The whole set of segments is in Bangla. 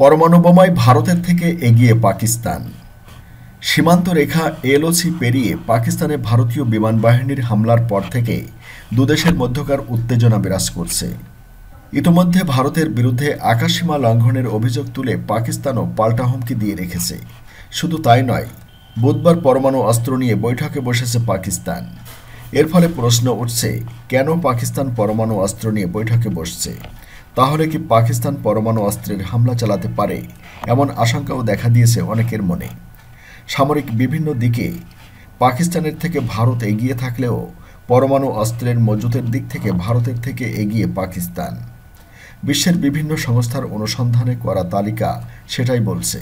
পরমাণু বোমায় ভারতের থেকে এগিয়ে পাকিস্তান। সীমান্ত রেখা এলওসি পেরিয়ে পাকিস্তানে ভারতীয় বিমান বাহিনীর হামলার পর থেকে দুদেশের মধ্যকার উত্তেজনা বিরাজ করছে। ইতোমধ্যে ভারতের বিরুদ্ধে আকাশসীমা লঙ্ঘনের অভিযোগ তুলে পাকিস্তানও পাল্টা হুমকি দিয়ে রেখেছে। শুধু তাই নয়, বুধবার পরমাণু অস্ত্র নিয়ে বৈঠকে বসেছে পাকিস্তান। এর ফলে প্রশ্ন উঠছে, কেন পাকিস্তান পরমাণু অস্ত্র নিয়ে বৈঠকে বসছে? তাহলে কি পাকিস্তান পরমাণু অস্ত্রের হামলা চালাতে পারে? এমন আশঙ্কাও দেখা দিয়েছে অনেকের মনে। সামরিক বিভিন্ন দিকে পাকিস্তানের থেকে ভারত এগিয়ে থাকলেও পরমাণু অস্ত্রের মজুতের দিক থেকে ভারতের থেকে এগিয়ে পাকিস্তান। বিশ্বের বিভিন্ন সংস্থার অনুসন্ধানে করা তালিকা সেটাই বলছে।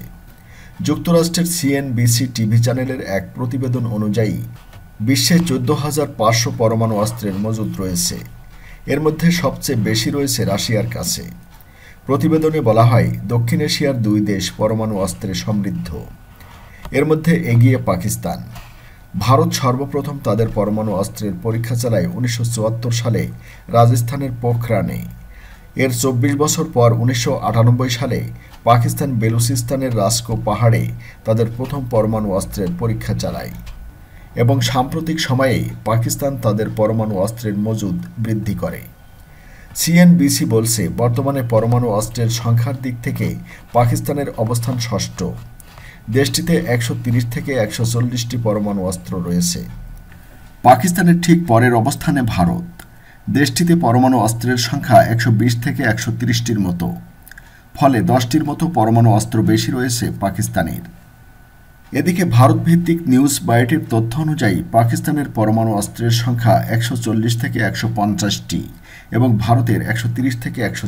যুক্তরাষ্ট্রের সিএনবিসি টিভি চ্যানেলের এক প্রতিবেদন অনুযায়ী, বিশ্বে চোদ্দ হাজার পাঁচশো পরমাণু অস্ত্রের মজুত রয়েছে। এর মধ্যে সবচেয়ে বেশি রয়েছে রাশিয়ার কাছে। প্রতিবেদনে বলা হয়, দক্ষিণ এশিয়ার দুই দেশ পরমাণু অস্ত্রে সমৃদ্ধ। এর মধ্যে এগিয়ে পাকিস্তান। ভারত সর্বপ্রথম তাদের পরমাণু অস্ত্রের পরীক্ষা চালায় উনিশশো চুয়াত্তর সালে রাজস্থানের পোখরানে। এর চব্বিশ বছর পর উনিশশো আটানব্বই সালে পাকিস্তান বেলুচিস্তানের রাস্কো পাহাড়ে তাদের প্রথম পরমাণু অস্ত্রের পরীক্ষা চালায়। এবং সাম্প্রতিক সময়ে পাকিস্তান তাদের পরমাণু অস্ত্রের মজুদ বৃদ্ধি করে। সিএনবিসি বলছে, বর্তমানে পরমাণু অস্ত্রের সংখ্যার দিক থেকে পাকিস্তানের অবস্থান ষষ্ঠ। দেশটিতে একশো তিরিশ থেকে একশো চল্লিশটি পরমাণু অস্ত্র রয়েছে। পাকিস্তানের ঠিক পরের অবস্থানে ভারত। দেশটিতে পরমাণু অস্ত্রের সংখ্যা একশো বিশ থেকে একশো তিরিশটির মতো। ফলে দশটির মতো পরমাণু অস্ত্র বেশি রয়েছে পাকিস্তানের। এদিকে ভারত ভিত্তিক নিউজ বায়োটির তথ্য অনুযায়ী পাকিস্তানের পরমাণু অস্ত্রের সংখ্যা একশো চল্লিশ থেকে একশো এবং ভারতের একশো থেকে একশো